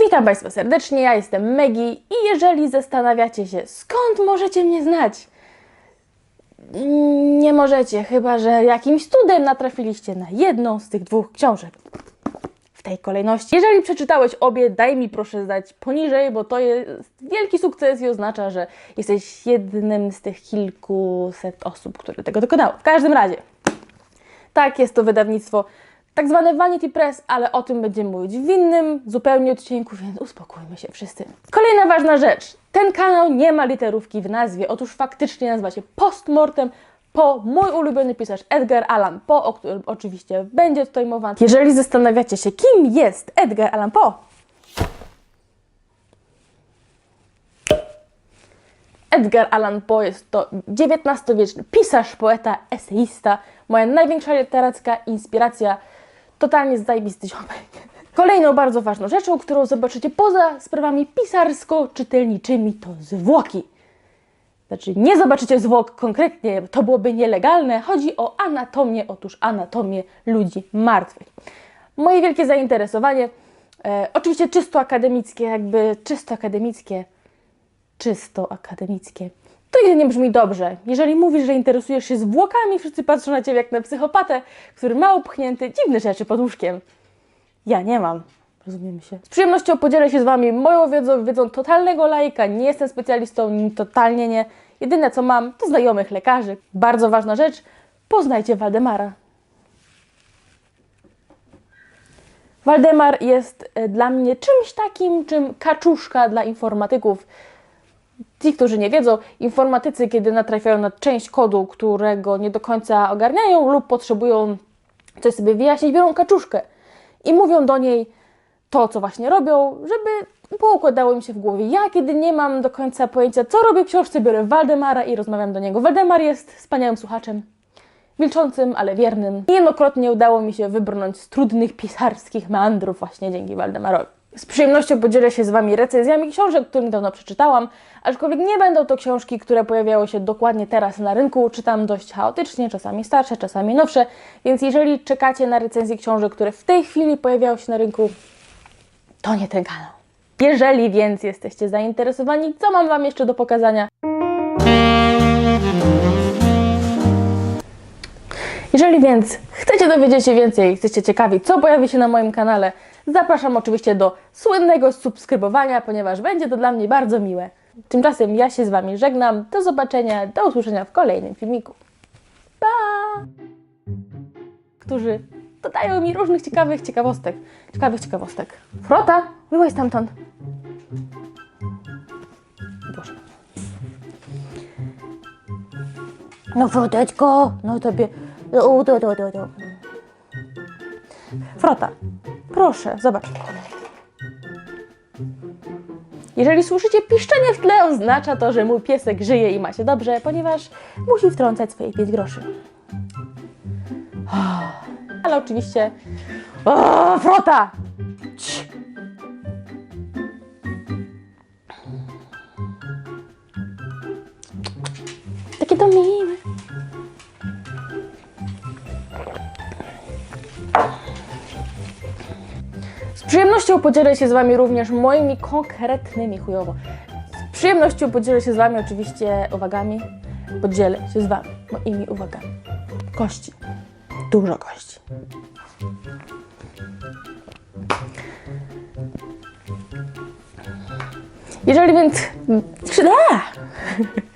Witam Państwa serdecznie, ja jestem Megi i jeżeli zastanawiacie się, skąd możecie mnie znać, nie możecie, chyba że jakimś cudem natrafiliście na jedną z tych dwóch książek. W tej kolejności. Jeżeli przeczytałeś obie, daj mi proszę znać poniżej, bo to jest wielki sukces i oznacza, że jesteś jednym z tych kilkuset osób, które tego dokonało. W każdym razie, tak, jest to wydawnictwo tak zwane Vanity Press, ale o tym będziemy mówić w innym zupełnie odcinku, więc uspokójmy się wszyscy. Kolejna ważna rzecz. Ten kanał nie ma literówki w nazwie. Otóż faktycznie nazywa się Postmortem po mój ulubiony pisarz Edgar Allan Poe, o którym oczywiście będzie tutaj mowa. Jeżeli zastanawiacie się, kim jest Edgar Allan Poe, Edgar Allan Poe jest to XIX-wieczny pisarz, poeta, eseista, moja największa literacka inspiracja, totalnie zajebisty ziomek. Kolejną bardzo ważną rzeczą, którą zobaczycie poza sprawami pisarsko-czytelniczymi, to zwłoki. Znaczy, nie zobaczycie zwłok konkretnie, to byłoby nielegalne. Chodzi o anatomię, otóż anatomię ludzi martwych. Moje wielkie zainteresowanie, e, oczywiście czysto akademickie, jakby czysto akademickie, czysto akademickie. To nie brzmi dobrze. Jeżeli mówisz, że interesujesz się zwłokami, wszyscy patrzą na ciebie jak na psychopatę, który ma upchnięte dziwne rzeczy pod łóżkiem. Ja nie mam. Rozumiemy się. Z przyjemnością podzielę się z Wami moją wiedzą, wiedzą totalnego lajka. Nie jestem specjalistą, totalnie nie. Jedyne co mam, to znajomych lekarzy. Bardzo ważna rzecz, poznajcie Waldemara. Waldemar jest e, dla mnie czymś takim, czym kaczuszka dla informatyków. Ci, którzy nie wiedzą, informatycy, kiedy natrafiają na część kodu, którego nie do końca ogarniają lub potrzebują coś sobie wyjaśnić, biorą kaczuszkę i mówią do niej to, co właśnie robią, żeby poukładało im się w głowie. Ja, kiedy nie mam do końca pojęcia, co robię w książce, biorę Waldemara i rozmawiam do niego. Waldemar jest wspaniałym słuchaczem, milczącym, ale wiernym. Niejednokrotnie udało mi się wybrnąć z trudnych pisarskich meandrów właśnie dzięki Waldemarowi. Z przyjemnością podzielę się z Wami recenzjami książek, które niedawno przeczytałam, aczkolwiek nie będą to książki, które pojawiały się dokładnie teraz na rynku. Czytam dość chaotycznie, czasami starsze, czasami nowsze, więc jeżeli czekacie na recenzję książek, które w tej chwili pojawiają się na rynku, to nie ten kanał. Jeżeli więc jesteście zainteresowani, co mam Wam jeszcze do pokazania? Jeżeli więc chcecie dowiedzieć się więcej, chcecie ciekawić, co pojawi się na moim kanale, zapraszam oczywiście do słynnego subskrybowania, ponieważ będzie to dla mnie bardzo miłe. Tymczasem ja się z Wami żegnam. Do zobaczenia, do usłyszenia w kolejnym filmiku. Pa! Którzy dodają mi różnych ciekawych ciekawostek. Ciekawych ciekawostek. Frota, wyłaź stamtąd. Boże. No froteczko, no tobie. Frota, proszę, zobacz. Jeżeli słyszycie piszczenie w tle, oznacza to, że mój piesek żyje i ma się dobrze, ponieważ musi wtrącać swoje 5 groszy. Ale oczywiście... O, frota! Przyjemnością podzielę się z Wami również moimi konkretnymi chujowo. Z przyjemnością podzielę się z Wami oczywiście uwagami. Podzielę się z Wami moimi uwagami. Kości. Dużo kości. Jeżeli więc... A!